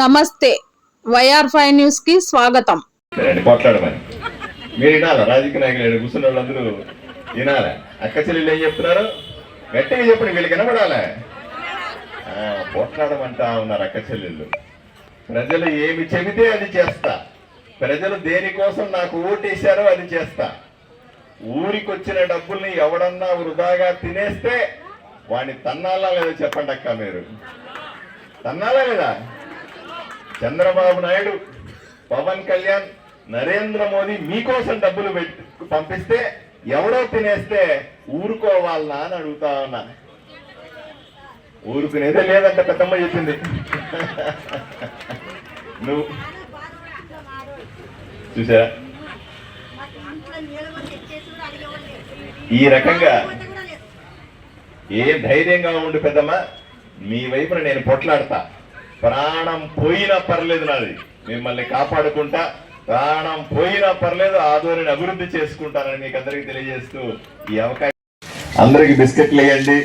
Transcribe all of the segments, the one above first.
నమస్తే. YR five న్యూస్కి స్వాగతం. రండి మీరు వినాలా? రాజకీయ నాయకులు కూర్చున్న వాళ్ళందరూ వినాలా? అక్క చెల్లెలు ఏం చెప్తున్నారు? గట్టిగా చెప్పండి వీళ్ళు కనబడాలా పోట్లాడమంటా ఉన్నారు అక్క చెల్లెళ్ళు. ప్రజలు ఏమి చెబితే అది చేస్తా. ప్రజలు దేనికోసం నాకు ఓటేశారో అది చేస్తా. ఊరికి వచ్చిన డబ్బుల్ని ఎవడన్నా వృధాగా తినేస్తే వాడిని తన్నాలా లేదో చెప్పండి అక్క మీరు? తన్నాలా లేదా? చంద్రబాబు నాయుడు పవన్ కళ్యాణ్ నరేంద్ర మోదీ మీకోసం డబ్బులు పెట్టి పంపిస్తే ఎవడో తినేస్తే ఊరుకోవాలనా అని అడుగుతా ఉన్నా. ఊరుకునేదే లేదంట పెద్దమ్మ చెప్పింది. నువ్వు చూసారా ఈ రకంగా ఏ ధైర్యంగా ఉండు పెద్దమ్మ మీ వైపున నేను పొట్లాడతా. ప్రాణం పోయినా పర్లేదు నాది. మిమ్మల్ని కాపాడుకుంటా ప్రాణం పోయినా పర్లేదు ఆదోని అభివృద్ధి చేసుకుంటానని మీకు అందరికీ తెలియజేస్తూ ఈ అవకాశం. అందరికి బిస్కెట్లు వేయండి.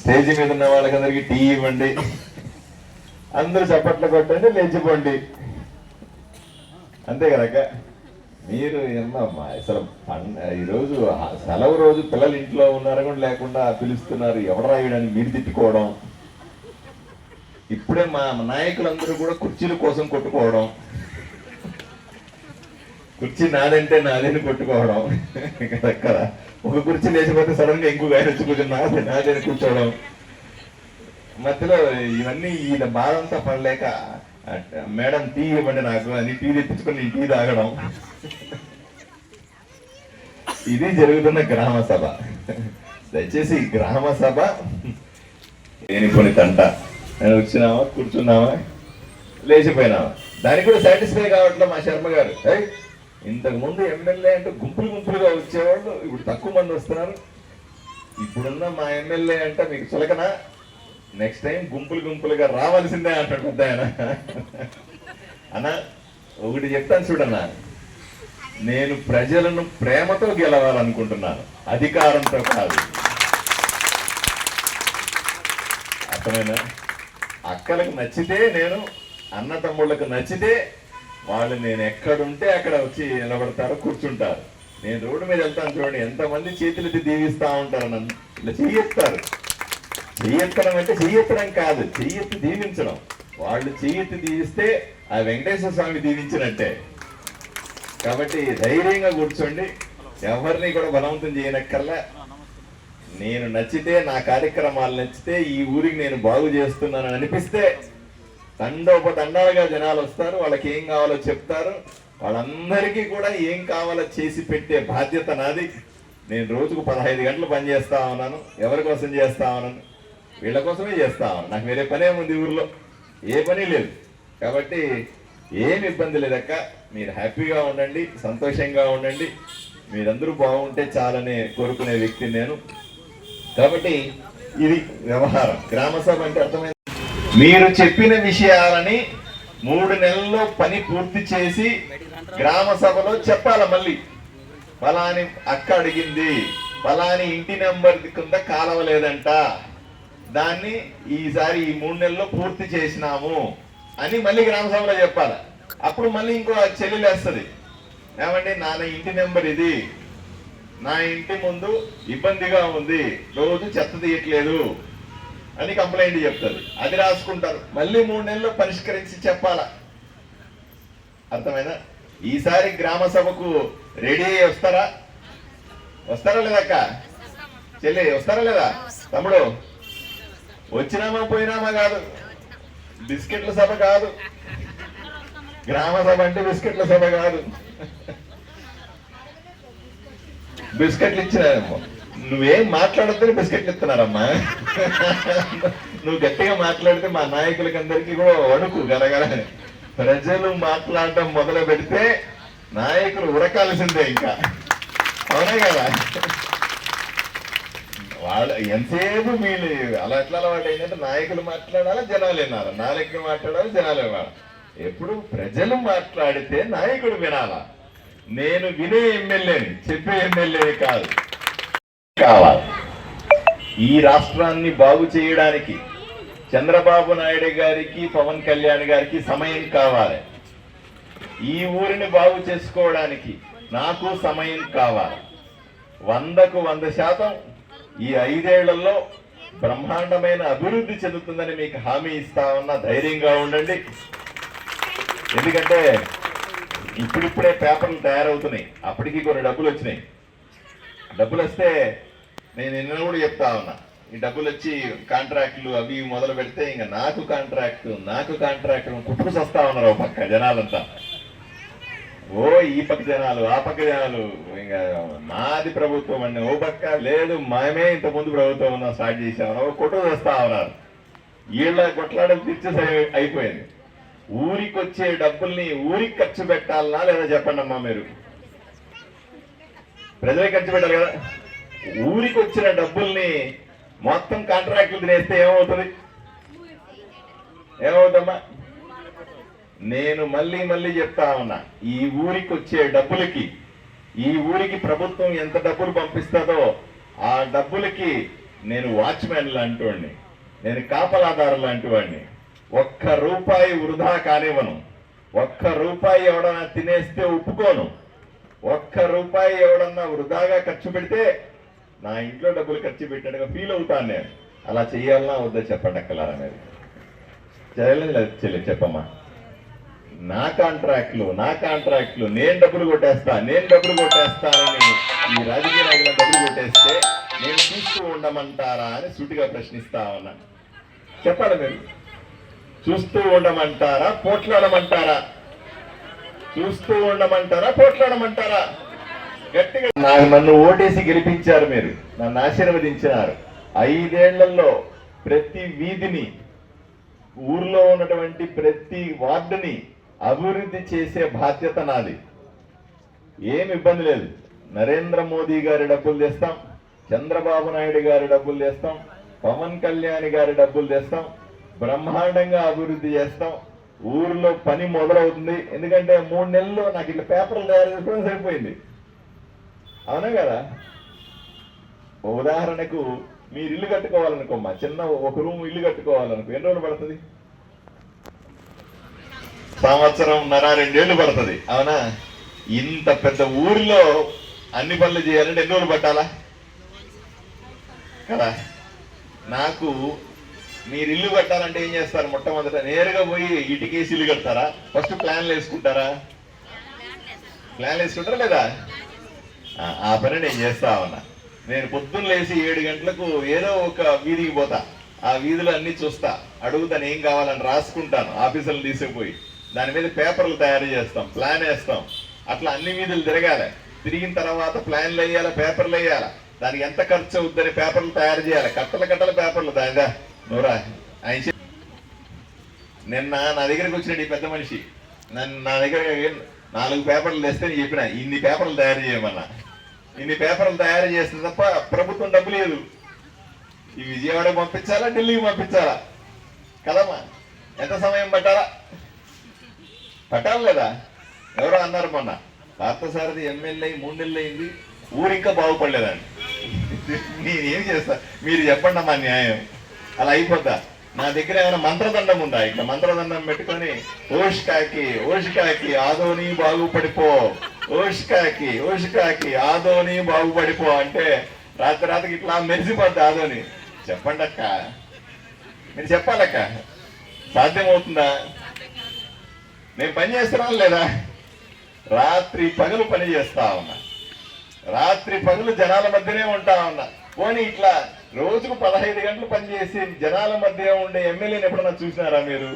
స్టేజ్ మీద ఉన్న వాళ్ళకందరికీ టీ ఇవ్వండి. అందరూ చప్పట్లు కొట్టండి లేచిపోండి. అంతే కదక్క మీరు ఏమమ్మా అసలు ఈరోజు సెలవు రోజు పిల్లలు ఇంట్లో ఉన్నారు కూడా లేకుండా పిలుస్తున్నారు. ఎవడరా వీడని మీరు తిట్టుకోవడం? ఇప్పుడే మా నాయకులందరూ కూడా కుర్చీల కోసం కొట్టుకోవడం. కుర్చీ నాదంటే నాదని కొట్టుకోవడం. కదా ఒక కుర్చీ లేచిపోతే సడన్గా ఇంకొక ఆయన వచ్చి కూర్చొని నాదే నాదని కూర్చోవడం. మధ్యలో ఇవన్నీ ఈయన బాధ అంతా పడలేక మేడం టీ ఇవ్వండి నాకు అని టీ తెప్పించుకొని నేను టీ తాగడం. ఇది జరుగుతున్న గ్రామ సభ. దయచేసి గ్రామ సభ దేని తంట. నేను వచ్చినావా? కూర్చున్నావా? లేచిపోయినావా? దానికి కూడా సాటిస్ఫై కావట్లే మా శర్మ గారు. ఇంతకుముందు ఎమ్మెల్యే అంటే గుంపులు గుంపులుగా వచ్చేవాళ్ళు ఇప్పుడు తక్కువ మంది వస్తున్నారు. ఇప్పుడున్న మా ఎమ్మెల్యే అంటే మీకు చులకనా? నెక్స్ట్ టైం గుంపులు గుంపులుగా రావాల్సిందే అంటాడు పెద్ద ఆయన. అన్న ఒకటి చెప్తాను చూడన్నా. నేను ప్రజలను ప్రేమతో గెలవాలనుకుంటున్నాను. అధికారంతో కాదు. అర్థమైనా అక్కలకు నచ్చితే నేను అన్న తమ్ముళ్ళకు నచ్చితే వాళ్ళు నేను ఎక్కడుంటే అక్కడ వచ్చి నిలబడతారు కూర్చుంటారు. నేను రోడ్డు మీద వెళ్తాను చూడండి ఎంతమంది చేతులెత్తి దీవిస్తా ఉంటారు నన్ను. ఇలా చెయ్యెత్తారు చెయ్యెత్తడం అంటే చెయ్యెత్తడం కాదు చెయ్యెత్తి దీవించడం. వాళ్ళు చెయ్యెత్తి దీవిస్తే ఆ వెంకటేశ్వర స్వామి దీవించినట్టే. కాబట్టి ధైర్యంగా కూర్చోండి. ఎవరిని కూడా బలవంతం చేయనక్కర్లా. నేను నచ్చితే నా కార్యక్రమాలు నచ్చితే ఈ ఊరికి నేను బాగు చేస్తున్నానని అనిపిస్తే తండోపతండాలుగా జనాలు వస్తారు. వాళ్ళకి ఏం కావాలో చెప్తారు. వాళ్ళందరికీ కూడా ఏం కావాలో చేసి పెట్టే బాధ్యత నాది. నేను రోజుకు పదహైదు గంటలు పని చేస్తా ఉన్నాను. ఎవరి కోసం చేస్తా ఉన్నాను? వీళ్ళ కోసమే చేస్తా ఉన్నాను. నాకు వేరే పనే ఉంది ఊర్లో. ఏ పని లేదు. కాబట్టి ఏం ఇబ్బంది లేదక్క. మీరు హ్యాపీగా ఉండండి సంతోషంగా ఉండండి. మీరందరూ బాగుంటే చాలనే కోరుకునే వ్యక్తిని నేను. కాబట్టి ఇది వ్యవహారం. గ్రామ సభ అంటే అర్థమైంది? మీరు చెప్పిన విషయాలని మూడు నెలల్లో పని పూర్తి చేసి గ్రామ సభలో చెప్పాలి మళ్ళీ? ఫలాని అక్క అడిగింది. ఫలాని ఇంటి నెంబర్ కింద కాలవ లేదంట దాన్ని ఈసారి ఈ మూడు నెలల్లో పూర్తి చేసినాము అని మళ్ళీ గ్రామ సభలో చెప్పాలి? అప్పుడు మళ్ళీ ఇంకో చెల్లెలు వేస్తుంది. ఏమండి నాన్న ఇంటి నెంబర్ ఇది. నా ఇంటి ముందు ఇబ్బందిగా ఉంది. రోజు చెత్త తీయట్లేదు అని కంప్లైంట్ చెప్తారు. అది రాసుకుంటారు. మళ్ళీ మూడు నెలల్లో పరిష్కరించి చెప్పాలా? అర్థమైనా ఈసారి గ్రామ సభకు రెడీ అయ్యి వస్తారా? వస్తారా లేదక్క చెల్లి వస్తారా లేదా? తమ్ముడు వచ్చినామా పోయినామా కాదు. బిస్కెట్ల సభ కాదు. గ్రామ సభ అంటే బిస్కెట్ల సభ కాదు. బిస్కెట్లు ఇచ్చినారేమో నువ్వేం మాట్లాడద్దని బిస్కెట్లు ఇస్తున్నారమ్మా. నువ్వు గట్టిగా మాట్లాడితే మా నాయకులకి అందరికీ కూడా వణుకు గరగర ప్రజలు మాట్లాడటం మొదలు పెడితే నాయకులు ఉరకాల్సిందే ఇంకా. అవునే కదా? వాళ్ళ ఎంతసేపు మీరు అలా ఎట్లా అలవాటు అయిందంటే నాయకులు మాట్లాడాలి జనాలు వినాలి? నాయకులు మాట్లాడాలి జనాలు వినాలి? ఎప్పుడు ప్రజలు మాట్లాడితే నాయకుడు వినాలా? నేను వినే ఎమ్మెల్యేని చెప్పే ఎమ్మెల్యే కాదు. కావాలి. ఈ రాష్ట్రాన్ని బాగు చేయడానికి చంద్రబాబు నాయుడు గారికి పవన్ కళ్యాణ్ గారికి సమయం కావాలి. ఈ ఊరిని బాగు చేసుకోవడానికి నాకు సమయం కావాలి. వందకు వంద శాతం ఈ ఐదేళ్ళలో బ్రహ్మాండమైన అభివృద్ధి చెందుతుందని మీకు హామీ ఇస్తా ఉన్న ధైర్యంగా ఉండండి. ఎందుకంటే ఇప్పుడిప్పుడే పేపర్లు తయారవుతున్నాయి. అప్పటికి కొన్ని డబ్బులు వచ్చినాయి. డబ్బులు వస్తే నేను నిన్న కూడా చెప్తా ఉన్నా. ఈ డబ్బులు వచ్చి కాంట్రాక్టులు అవి ఇవి మొదలు పెడితే ఇంకా నాకు కాంట్రాక్ట్ నాకు కాంట్రాక్ట్ కుట్టుకు వస్తా ఉన్నారు ఒక పక్క జనాలంతా. ఓ ఈ పక్క జనాలు ఆ పక్క జనాలు ఇంకా మాది ప్రభుత్వం అండి. ఓ పక్క లేదు మేమే ఇంత ముందు ప్రభుత్వం ఉన్నాం స్టార్ట్ చేసామన్నా ఓ కుట్ర వస్తా ఉన్నారు. వీళ్ళ కొట్లాడలు తీర్చేసి అయిపోయింది. ఊరికి వచ్చే డబ్బుల్ని ఊరికి ఖర్చు పెట్టాలనా లేదా చెప్పండి అమ్మా మీరు? ప్రజలే ఖర్చు పెట్టాలి కదా. ఊరికి వచ్చిన డబ్బుల్ని మొత్తం కాంట్రాక్టులు తినేస్తే ఏమవుతుంది? ఏమవుతుందమ్మా? నేను మళ్ళీ మళ్ళీ చెప్తా ఉన్నా ఈ ఊరికి వచ్చే డబ్బులకి ఈ ఊరికి ప్రభుత్వం ఎంత డబ్బులు పంపిస్తుందో ఆ డబ్బులకి నేను వాచ్మెన్ లాంటి వాడిని. నేను కాపలాదారు లాంటి వాడిని. ఒక్క రూపాయి వృధా కానివ్వను. ఒక్క రూపాయి ఎవడన్నా తినేస్తే ఒప్పుకోను. ఒక్క రూపాయి ఎవడన్నా వృధాగా ఖర్చు పెడితే నా ఇంట్లో డబ్బులు ఖర్చు పెట్టినట్టుగా ఫీల్ అవుతాను నేను. అలా చేయాలన్నా వద్దా చెప్పండి అక్కలారా మీరు? చేయాలని చెప్పమ్మా. నా కాంట్రాక్ట్లు నా కాంట్రాక్ట్లు నేను డబ్బులు కొట్టేస్తా నేను డబ్బులు కొట్టేస్తానని ఈ రాజకీయ నాయకుల డబ్బులు కొట్టేస్తే నేను చూస్తూ ఉండమంటారా అని సూటిగా ప్రశ్నిస్తా ఉన్నా. చెప్పండి మీరు. చూస్తూ ఉండమంటారా? పోట్లాడమంటారా? చూస్తూ ఉండమంటారా? పోట్లాడమంటారా? గట్టిగా నాకు నన్ను ఓటేసి గెలిపించారు మీరు. నన్ను ఆశీర్వదించినారు. ఐదేళ్ళలో ప్రతి వీధిని ఊర్లో ఉన్నటువంటి ప్రతి వార్డుని అభివృద్ధి చేసే బాధ్యత నాది. ఏం ఇబ్బంది లేదు. నరేంద్ర మోదీ గారి డబ్బులు తెస్తాం. చంద్రబాబు నాయుడు గారి డబ్బులు తెస్తాం. పవన్ కళ్యాణ్ గారి డబ్బులు తెస్తాం. బ్రహ్మాండంగా అభివృద్ధి చేస్తాం. ఊర్లో పని మొదలవుతుంది. ఎందుకంటే మూడు నెలల్లో నాకు ఇట్లా పేపర్లు తయారు చేసుకోవడం సరిపోయింది. అవునా కదా? ఉదాహరణకు మీరు ఇల్లు కట్టుకోవాలనుకో మా చిన్న ఒక రూమ్ ఇల్లు కట్టుకోవాలనుకో ఎన్ని రోజులు పడుతుంది? సంవత్సరం నర రెండేళ్ళు పడుతుంది. అవునా? ఇంత పెద్ద ఊరిలో అన్ని పనులు చేయాలంటే ఎన్ని రోజులు పట్టాలా? కదా? నాకు మీరు ఇల్లు కట్టాలంటే ఏం చేస్తారు మొట్టమొదట? నేరుగా పోయి ఇటుకేసి ఇల్లు కడతారా? ఫస్ట్ ప్లాన్లు వేసుకుంటారా? ప్లాన్లు వేసుకుంటారా లేదా? ఆ, పని నేను చేస్తా ఉన్నా. నేను పొద్దున్న లేచి ఏడు గంటలకు ఏదో ఒక వీధికి పోతా. ఆ వీధులు అన్ని చూస్తా. అడుగుతాను ఏం కావాలని రాసుకుంటాను. ఆఫీసులు తీసుకుపోయి దాని మీద పేపర్లు తయారు చేస్తాం ప్లాన్ వేస్తాం. అట్లా అన్ని వీధులు తిరగాలి. తిరిగిన తర్వాత ప్లాన్లు వేయాలి పేపర్లు వేయాలి? దానికి ఎంత ఖర్చు అవుద్దని పేపర్లు తయారు చేయాలి. కట్టల కట్టల పేపర్లు దానిదా ఆయన నిన్న నా దగ్గరకు వచ్చినాడు ఈ పెద్ద మనిషి నన్ను నా దగ్గర నాలుగు పేపర్లు తెస్తే నేను చెప్పిన ఇన్ని పేపర్లు తయారు చేయమన్నా. ఇన్ని పేపర్లు తయారు చేస్తే తప్ప ప్రభుత్వం డబ్బు లేదు. ఈ విజయవాడ పంపించాలా ఢిల్లీకి పంపించాలా? కదమ్మా ఎంత సమయం పట్టాలా? పట్టాలి లేదా ఎవరో అన్నారు మొన్న పార్థసారథి ఎమ్మెల్యే మూడు నెలలు అయింది ఊరు ఇంకా బాగుపడలేదండి. నేనేం చేస్తా? మీరు చెప్పండి అమ్మా న్యాయం. అలా అయిపోద్దా? నా దగ్గర ఏమైనా మంత్రదండం ఉందా? ఇక్కడ మంత్రదండం పెట్టుకొని ఓషికాకి ఓషికాకి ఆదోని బాగుపడిపో ఓషికాకి ఓషికాకి ఆదోని బాగుపడిపో అంటే రాత్రి రాత్రికి ఇట్లా మెరిసిపోద్ది ఆదోని. చెప్పండి అక్క. మీరు చెప్పాలక్క సాధ్యమవుతుందా? నేను పని చేస్తున్నాను లేదా? రాత్రి పగలు పని చేస్తా ఉన్నా. రాత్రి పగలు జనాల మధ్యనే ఉంటా ఉన్నా. పోనీ ఇట్లా రోజుకు పదహైదు గంటలు పనిచేసి జనాల మధ్య ఉండే ఎమ్మెల్యేని ఎప్పుడన్నా చూసినారా మీరు?